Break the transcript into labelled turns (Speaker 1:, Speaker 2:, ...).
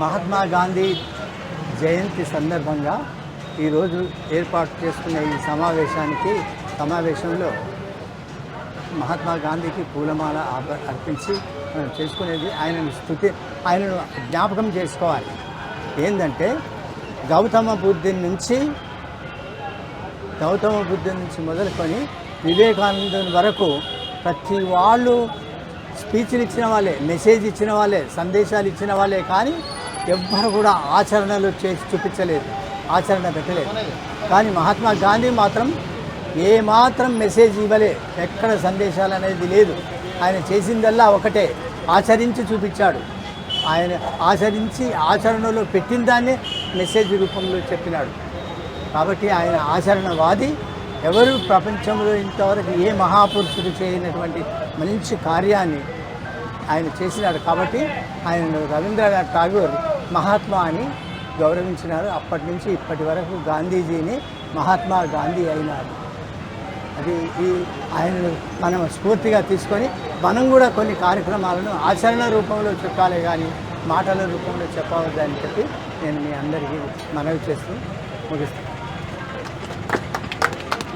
Speaker 1: మహాత్మా గాంధీ జయంతి సందర్భంగా ఈరోజు ఏర్పాటు చేసుకున్న ఈ సమావేశానికి సమావేశంలో మహాత్మా గాంధీకి పూలమాల అర్పించి మనం చేసుకునేది ఆయనను స్థుతి ఆయనను జ్ఞాపకం చేసుకోవాలి. ఏంటంటే గౌతమ బుద్ధుని నుంచి గౌతమ బుద్ధుని నుంచి మొదలుకొని వివేకానందుని వరకు ప్రతి వాళ్ళు స్పీచ్లు ఇచ్చిన వాళ్ళే మెసేజ్ ఇచ్చిన వాళ్ళే సందేశాలు ఇచ్చిన వాళ్ళే కానీ ఎవ్వరు కూడా ఆచరణలు చేసి చూపించలేదు ఆచరణ పెట్టలేదు. కానీ మహాత్మా గాంధీ మాత్రం ఏమాత్రం మెసేజ్ ఇవ్వలే ఎక్కడ సందేశాలు అనేది లేదు. ఆయన చేసిందల్లా ఒకటే ఆచరించి చూపించాడు. ఆయన ఆచరించి ఆచరణలో పెట్టిన దాన్నే మెసేజ్ రూపంలో చెప్పినాడు. కాబట్టి ఆయన ఆచరణవాది ఎవరు ప్రపంచంలో ఇంతవరకు ఏ మహాపురుషుడు చేయనటువంటి మంచి కార్యాన్ని ఆయన చేసినాడు. కాబట్టి ఆయన రవీంద్రనాథ్ ఠాగూర్ మహాత్మా అని గౌరవించినారు. అప్పటి నుంచి ఇప్పటి వరకు గాంధీజీని మహాత్మా గాంధీ అయినారు. అది ఈ ఆయనను మనం స్ఫూర్తిగా తీసుకొని మనం కూడా కొన్ని కార్యక్రమాలను ఆచరణ రూపంలో చెప్పాలి కానీ మాటల రూపంలో చెప్పవద్దని చెప్పి నేను మీ అందరికీ మనవి చేస్తూ ముగిస్తాను